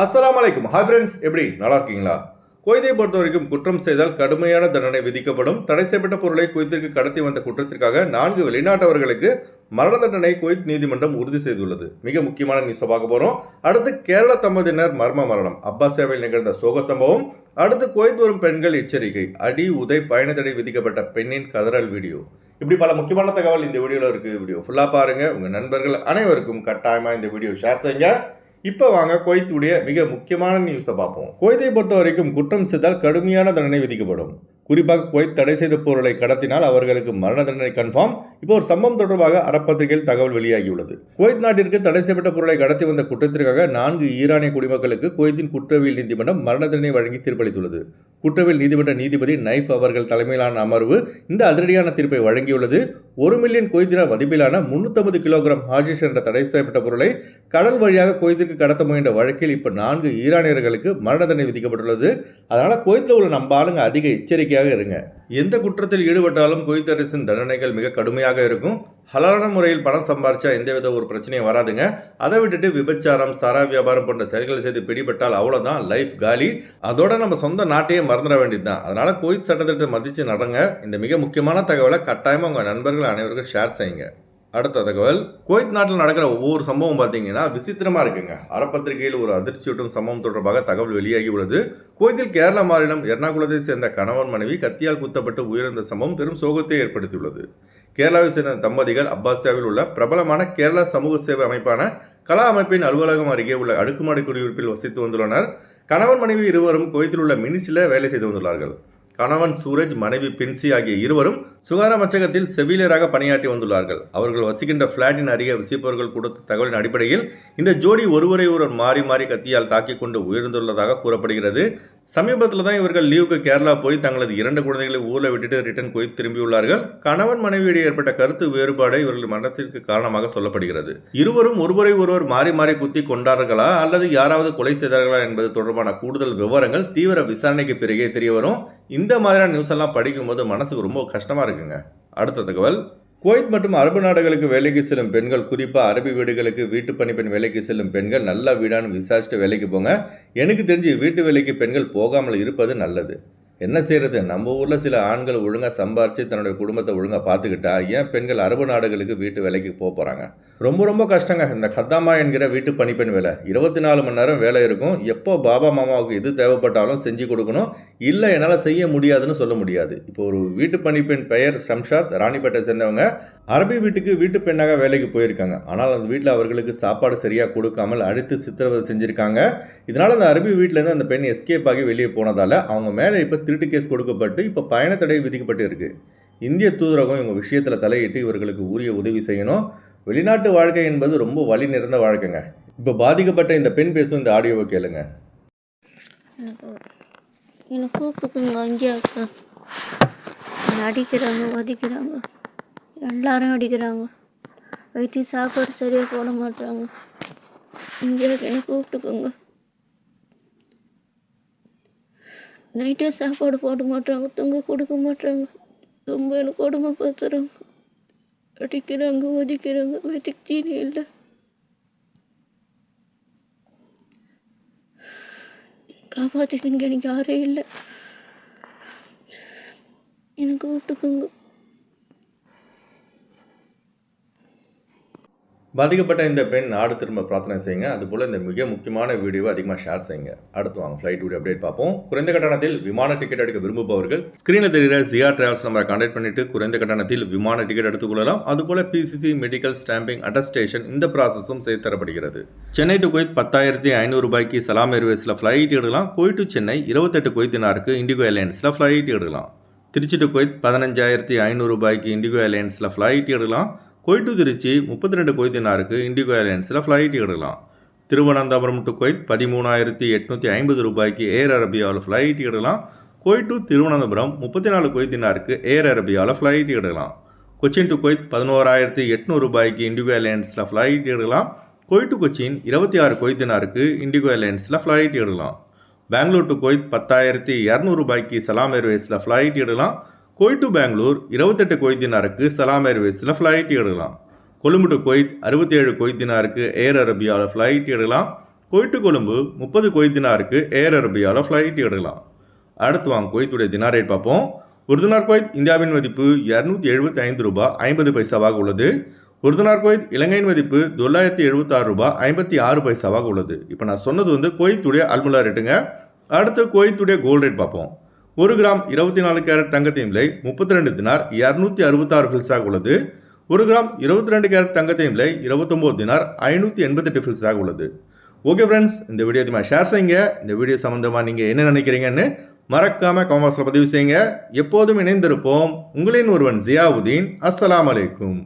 அஸ்லாம் அலைக்கும் hi friends எப்படி? நல்லா இருக்கீங்களா? குவைத்தை பொறுத்த வரைக்கும் குற்றம் செய்தால் கடுமையான தண்டனை விதிக்கப்படும். தடை செய்யப்பட்ட பொருளை குவைத்திற்கு கடத்தி வந்த குற்றத்திற்காக நான்கு வெளிநாட்டவர்களுக்கு மரண தண்டனை குவைத் நீதிமன்றம் உறுதி செய்துள்ளது. மிக முக்கியமான நியூஸை பார்க்க போகிறோம் அடுத்து கேரள தம்பதியினர் மர்ம மரணம். அப்பாசியாவில் நிகழ்ந்த சோக சம்பவம். அடுத்து குவைத் வரும் பெண்கள் எச்சரிக்கை. அடி உதை பயண தடை விதிக்கப்பட்ட பெண்ணின் கதறல் வீடியோ. இப்படி பல முக்கியமான தகவல் இந்த வீடியோவில் இருக்குது வீடியோ ஃபுல்லாக பாருங்கள் உங்கள் நண்பர்கள் அனைவருக்கும் கட்டாயமாக இந்த வீடியோ ஷேர் செய்யுங்க. இப்போ வாங்க குவைத்துடைய மிக முக்கியமான நியூஸை பார்ப்போம். குவைத்தை பொறுத்த வரைக்கும் குற்றம் செய்தால் கடுமையான தண்டனை விதிக்கப்படும். குறிப்பாக குவைத் தடை செய்த பொருளை கடத்தினால் அவர்களுக்கு மரண தண்டனை கன்ஃபார்ம் இப்போ ஒரு சம்பவம் தொடர்பாக அறப்பத்திரிகையில் தகவல் வெளியாகியுள்ளது. குவைத் நாட்டிற்கு தடை செய்யப்பட்ட பொருளை கடத்தி வந்த குற்றத்திற்காக நான்கு ஈரானிய குடிமக்களுக்கு குவைத்தின் குற்றவியல் நீதிமன்றம் மரண தண்டனை வழங்கி தீர்ப்பளித்துள்ளது. குற்றவியல் நீதிமன்ற நீதிபதி நைஃப் அவர்கள் தலைமையிலான அமர்வு இந்த அதிரடியான தீர்ப்பை வழங்கியுள்ளது. ஒரு மில்லியன் கொய்தின மதிப்பிலான முன்னூத்தம்பது கிலோகிராம் ஹாஷிஷ் என்ற தடை செய்யப்பட்ட பொருளை கடல் வழியாக கொய்திற்கு கடத்த முயன்ற வழக்கில் இப்போ நான்கு ஈரானியர்களுக்கு மரண தண்டனை விதிக்கப்பட்டுள்ளது. அதனால் குவைத்தில் உள்ள நம்ம ஆளுங்க அதிக எச்சரிக்கையாக இருங்க. எந்த குற்றத்தில் ஈடுபட்டாலும் குவைத் அரசின் தண்டனைகள் மிக கடுமையாக இருக்கும். ஹலாலான முறையில் பணம் சம்பாரிச்சா எந்தவித ஒரு பிரச்சனையும் வராதுங்க. அதை விட்டுட்டு விபச்சாரம் சாரா வியாபாரம் போன்ற செயல்களை செய்து பிடிபட்டால் அவ்வளோதான் லைஃப் காலி. அதோட நம்ம சொந்த நாட்டையே மறந்துட வேண்டியது தான் அதனால குவைத் சட்டத்திட்டத்தை மதித்து நடங்க. இந்த மிக முக்கியமான தகவலை கட்டாயமாக உங்கள் நண்பர்கள் அனைவருக்கும் ஷேர் செய்யுங்க. அடுத்த தகவல். குவைத் நாட்டில் நடக்கிற ஒவ்வொரு சம்பவம் பார்த்தீங்கன்னா விசித்திரமாக இருக்குங்க. அறப்பத்திரிகையில் ஒரு அதிர்ச்சியூட்டும் சம்பவம் தொடர்பாக தகவல் வெளியாகி உள்ளது. குவைத்தில் கேரள மாநிலம் எர்ணாகுளத்தை சேர்ந்த கணவன் மனைவி கத்தியால் குத்தப்பட்டு உயிரிழந்த சம்பவம் பெரும் சோகத்தை ஏற்படுத்தியுள்ளது. கேரளாவை சேர்ந்த தம்பதிகள் அப்பாசியாவில் உள்ள பிரபலமான கேரள சமூக சேவை அமைப்பான கலா அமைப்பின் அலுவலகம் அருகே உள்ள அடுக்குமாடி குடியிருப்பில் வசித்து வந்துள்ளனர். கணவன் மனைவி இருவரும் குவைத்தில் உள்ள மினிஸில் வேலை செய்து வந்துள்ளார்கள். கணவன் சூரஜ் மனைவி பின்சி ஆகிய இருவரும் சுகாதார அமைச்சகத்தில் செவிலியராக பணியாற்றி வந்துள்ளார்கள். அவர்கள் வசிக்கின்ற பிளாட்டின் அருகே வசிப்பவர்கள் கொடுத்த தகவலின் அடிப்படையில் இந்த ஜோடி ஒருவரை ஒருவர் மாறி மாறி கத்தியால் தாக்கிக் கொண்டு உயர்ந்துள்ளதாக கூறப்படுகிறது. சமீபத்தில் தான் இவர்கள் லீவுக்கு கேரளா போய் தங்களது இரண்டு குழந்தைகளை ஊரில் விட்டுட்டு ரிட்டன் போய் திரும்பியுள்ளார்கள். கணவன் மனைவியிடையே ஏற்பட்ட கருத்து வேறுபாடு இவர்கள் மரணத்திற்கு காரணமாக சொல்லப்படுகிறது. இருவரும் ஒருவரை ஒருவர் மாறி மாறி குத்தி கொண்டார்களா அல்லது யாராவது கொலை செய்தார்களா என்பது தொடர்பான கூடுதல் விவரங்கள் தீவிர விசாரணைக்கு பிறகே தெரிய வரும். இந்த மாதிரியான நியூஸ் எல்லாம் படிக்கும்போது மனசுக்கு ரொம்ப கஷ்டமாக இருக்குங்க. அடுத்த தகவல். குவைத் மற்றும் அரபு நாடுகளுக்கு வேலைக்கு செல்லும் பெண்கள் குறிப்பாக அரபி வீடுகளுக்கு வீட்டு பணிப்பெண் வேலைக்கு செல்லும் பெண்கள் நல்ல வீடான்னு விசாரிச்சுட்டு வேலைக்கு போங்க. எனக்கு தெரிஞ்சு வீட்டு வேலைக்கு பெண்கள் போகாமல் இருப்பது நல்லது. என்ன செய்யறது நம்ம ஊரில் சில ஆண்கள் ஒழுங்காக சம்பாரித்து தன்னுடைய குடும்பத்தை ஒழுங்காக பார்த்துக்கிட்டா ஏன் பெண்கள் அரபு நாடுகளுக்கு வீட்டு வேலைக்கு போக போகிறாங்க ரொம்ப ரொம்ப கஷ்டங்க. இந்த கத்தாமா என்கிற வீட்டு பணிப்பெண் வேலை. இருபத்தி நாலு மணி நேரம் வேலை இருக்கும். எப்போ பாபா மாமாவுக்கு எது தேவைப்பட்டாலும் செஞ்சு கொடுக்கணும். இல்லை என்னால் செய்ய முடியாதுன்னு சொல்ல முடியாது. இப்போ ஒரு வீட்டு பணிப்பெண் பெயர் ஷம்ஷாத் ராணிப்பேட்டை சேர்ந்தவங்க. அரபி வீட்டுக்கு வீட்டு பெண்ணாக வேலைக்கு போயிருக்காங்க. ஆனால் அந்த வீட்டில் அவர்களுக்கு சாப்பாடு சரியாக கொடுக்காமல் அடித்து சித்திரவதை செஞ்சுருக்காங்க. இதனால் அந்த அரபி வீட்டிலேருந்து அந்த பெண் எஸ்கேப் ஆகி வெளியே போனதால் அவங்க மேலே இப்போ திருட்டு கேஸ் கொடுக்கப்பட்டு இப்போ பயண தடை விதிக்கப்பட்டு இருக்குது இந்திய தூதரகம் இவங்க விஷயத்தில் தலையிட்டு இவர்களுக்கு உரிய உதவி செய்யணும். வெளிநாட்டு வாழ்க்கை என்பது ரொம்ப வழி நிறைந்த வாழ்க்கைங்க. இப்போ பாதிக்கப்பட்ட இந்த பெண் பேசும் இந்த ஆடியோவை கேளுங்க. எனக்கு என்னை கூப்பிட்டுக்குங்க அங்கேயா அக்கா என்னை அடிக்கிறாங்க வதிக்கிறாங்க. எல்லாரும் அடிக்கிறாங்க. வயிற்று சாப்பாடு சரியாக போட மாட்டாங்க இங்கே என்னை கூப்பிட்டுக்குங்க. நைட்டே சாப்பாடு போட மாட்டாங்க தூங்க கொடுக்க மாட்டாங்க. ரொம்ப எனக்கு கொடுமை பார்த்துறாங்க அடிக்கிறாங்க ஒதிக்கிறாங்க வயிற்றுக்கு தீனி இல்லை. காப்பாற்றிக்குங்க எனக்கு யாரே இல்லை. எனக்கு விட்டுக்குங்க. பாதிக்கப்பட்ட இந்த பெண் நாடு திரும்ப பிரார்த்தனை செய்யுங்க. அதுபோல் இந்த மிக முக்கியமான வீடியோவை அதிகமாக ஷேர் செய்யுங்க. அடுத்து வாங்க ஃப்ளைட் வீடியோ அப்டேட் பார்ப்போம். குறைந்த கட்டணத்தில் விமான டிக்கெட் எடுக்க விரும்புபவர்கள் ஸ்க்ரீனில் தெரிகிற ஜியா டிராவல்ஸ் நம்பரை கான்டாக்ட் பண்ணிட்டு குறைந்த கட்டணத்தில் விமான டிக்கெட் எடுத்துக்கொள்ளலாம் அதுபோல் பிசிசி மெடிக்கல் ஸ்டாம்பிங் அட்டஸ்டேஷன் இந்த ப்ராசஸும் செய்து தரப்படுகிறது. சென்னை டு குவைத் பத்தாயிரத்தி ஐநூறு ரூபாய்க்கு சலாம் ஏர்வேஸில் ஃப்ளைட் எடுக்கலாம். குவைத் டு சென்னை இருபத்தெட்டு குவைத்தினாருக்கு இண்டிகோ ஏர்லைன்ஸில் ஃப்ளைட் எடுக்கலாம். திருச்சி டு குவைத் பதினஞ்சாயிரத்தி ஐநூறு ரூபாய்க்கு இண்டிகோ ஏர்லைன்ஸில் ஃப்ளைட் எடுக்கலாம். குவைத் டு திருச்சி முப்பத்தி ரெண்டு குவைத்தினாருக்கு இண்டிகோ ஏர்லைன்ஸில் ஃப்ளைட் எடுக்கலாம். திருவனந்தபுரம் டு கொய்த் பதிமூணாயிரத்தி எட்நூற்றி ஐம்பது ரூபாய்க்கு ஏர் அரபியாவில் ஃப்ளைட் எடுக்கலாம். குவைத் டு திருவனந்தபுரம் முப்பத்தி நாலு கொய்தினாருக்கு ஏர் அரபியாவில் ஃப்ளைட் எடுக்கலாம். கொச்சின் டு கொய்த் பதினோராயிரத்தி எட்நூறு ரூபாய்க்கு இண்டிகோ ஏர்லைன்ஸில் ஃப்ளைட் எடுக்கலாம். குவைட் டு கொச்சின் இருபத்தி ஆறு கொய்தினாருக்கு இண்டிகோ ஏர்லைன்ஸில் ஃப்ளைட் எடுக்கலாம். பெங்களூர் டு கொய்த் பத்தாயிரத்தி இரநூறுபாய்க்கு சலாம் ஏர்வேஸில் ஃப்ளைட் எடுக்கலாம். குவைட் டு பெங்களூர் இருபத்தெட்டு கொய்தினாருக்கு சலாம் ஏர்வேஸில் ஃப்ளைட் எடுக்கலாம். கொழும்பு டு கொய்த் அறுபத்தி ஏழு கொய்தினாருக்கு ஏர் அரபியாவில் ஃப்ளைட் எடுக்கலாம். குவைட்டு கொழும்பு முப்பது கொய்தினாருக்கு ஏர் அரபியாவில் ஃப்ளைட் எடுக்கலாம். அடுத்து வாங்க கொய்த்துடைய தினார் ரேட் பார்ப்போம். ஒரு தினார் குவைத் இந்தியாவின் மதிப்பு இரநூத்தி எழுபத்தி ஐந்து ரூபாய் ஐம்பது பைசாவாக உள்ளது. ஒரு தினார் குவைத் இலங்கையின் மதிப்பு தொள்ளாயிரத்தி எழுபத்தாறு ரூபாய் ஐம்பத்தி ஆறு பைசாவாக உள்ளது. இப்போ நான் சொன்னது வந்து குவைத்துடைய அல்முலா ரேட்டுங்க அடுத்து கோயத்துடைய கோல்ட் ரேட் பார்ப்போம். ஒரு கிராம் இருபத்தி நாலு கேரட் தங்கத்தின் விலை முப்பத்தி ரெண்டு தினார் இரநூத்தி அறுபத்தாறு ஃபில்ஸாக உள்ளது. ஒரு கிராம் இருபத்தி ரெண்டு கேரட் தங்கத்தின் விலை இருபத்தொம்போது தினார் ஐநூற்றி எண்பத்தெட்டு ஃபில்ஸாக உள்ளது. ஓகே ஃப்ரெண்ட்ஸ் இந்த வீடியோ அதிகமாக ஷேர் செய்யுங்க. இந்த வீடியோ சம்மந்தமாக நீங்கள் என்ன நினைக்கிறீங்கன்னு மறக்காமல் கமெண்ட்ஸில் பதிவு செய்யுங்க. எப்போதும் இணைந்திருப்போம். உங்களின் ஒருவன் ஜியாவுதீன். அஸ்லாம் அலைக்கும்.